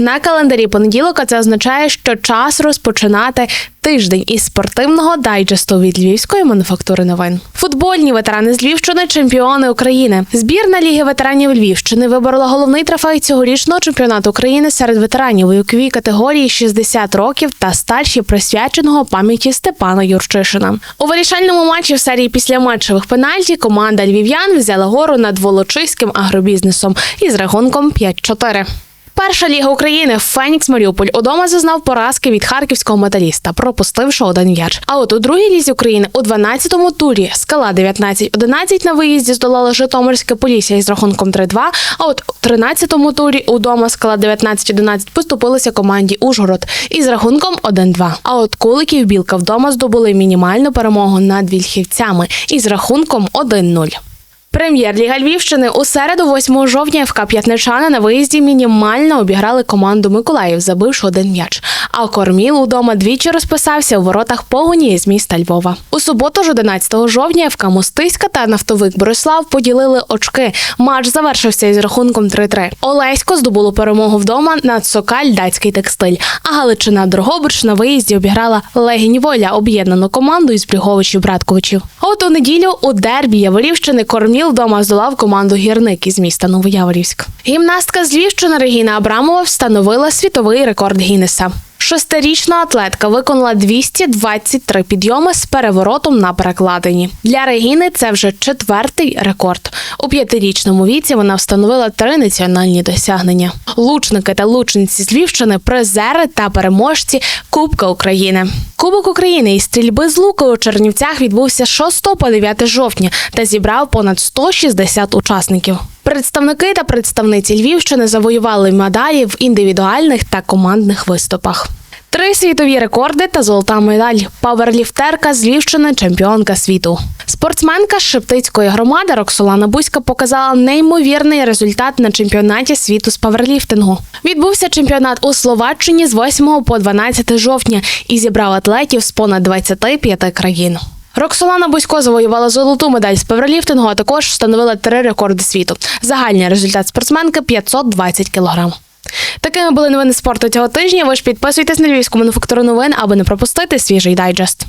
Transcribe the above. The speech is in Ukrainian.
На календарі понеділок це означає, що час розпочинати тиждень із спортивного дайджесту від львівської мануфактури новин. Футбольні ветерани з Львівщини чемпіони України. Збірна Ліги ветеранів Львівщини виборола головний трофей цьогорічного чемпіонату України серед ветеранів у віковій категорії 60 років та старші присвяченого пам'яті Степана Юрчишина. У вирішальному матчі в серії післяматчевих пенальті команда львів'ян взяла гору над волочиським агробізнесом із рахунком 5-4. Перша ліга України Фенікс Маріуполь удома зазнав поразки від харківського металіста, пропустивши один м'яч. А от у другій лізі України у 12-му турі скала 19-11 на виїзді здолала Житомирське Полісся із рахунком 3-2, А от у 13-му турі удома скала 19-11 поступилися команді Ужгород із рахунком 1-2. А от Куликів Білка вдома здобули мінімальну перемогу над вільхівцями із рахунком 1-0. Прем'єр-ліга Львівщини у середу, 8 жовтня, ФК П'ятничани на виїзді мінімально обіграли команду Миколаїв, забивши один м'яч. А Корміл удома двічі розписався у воротах погоні з міста Львова. У суботу ж 11 жовтня ФК Мостиська та нафтовик Борислав поділили очки. Матч завершився із рахунком 3-3. Олесько здобуло перемогу вдома над Сокаль датський текстиль. А Галичина Дрогобич на виїзді обіграла Легінь Воля об'єднану команду із Бріговичів Братковичів. От у неділю у дербі Яворівщини Корміл вдома здолав команду гірник із міста Новояворівськ. Гімнастка з Львівщини Регіна Абрамова встановила світовий рекорд Гіннеса. Шестирічна атлетка виконала 223 підйоми з переворотом на перекладині. Для Регіни це вже четвертий рекорд. У п'ятирічному віці вона встановила три національні досягнення: лучники та лучниці з Львівщини, призери та переможці Кубка України. Кубок України із стрільби з лука у Чернівцях відбувся з 6 по 9 жовтня та зібрав понад 160 учасників. Представники та представниці Львівщини завоювали медалі в індивідуальних та командних виступах. Три світові рекорди та золота медаль. Паверліфтерка з Львівщини, чемпіонка світу. Спортсменка з Шептицької громади Роксолана Бузька показала неймовірний результат на чемпіонаті світу з паверліфтингу. Відбувся чемпіонат у Словаччині з 8 по 12 жовтня і зібрав атлетів з понад 25 країн. Роксолана Бузько завоювала золоту медаль з паверліфтингу, а також встановила три рекорди світу. Загальний результат спортсменки 520 кілограм. Такими були новини спорту цього тижня. Ви ж підписуйтесь на львівську мануфактуру новин, аби не пропустити свіжий дайджест.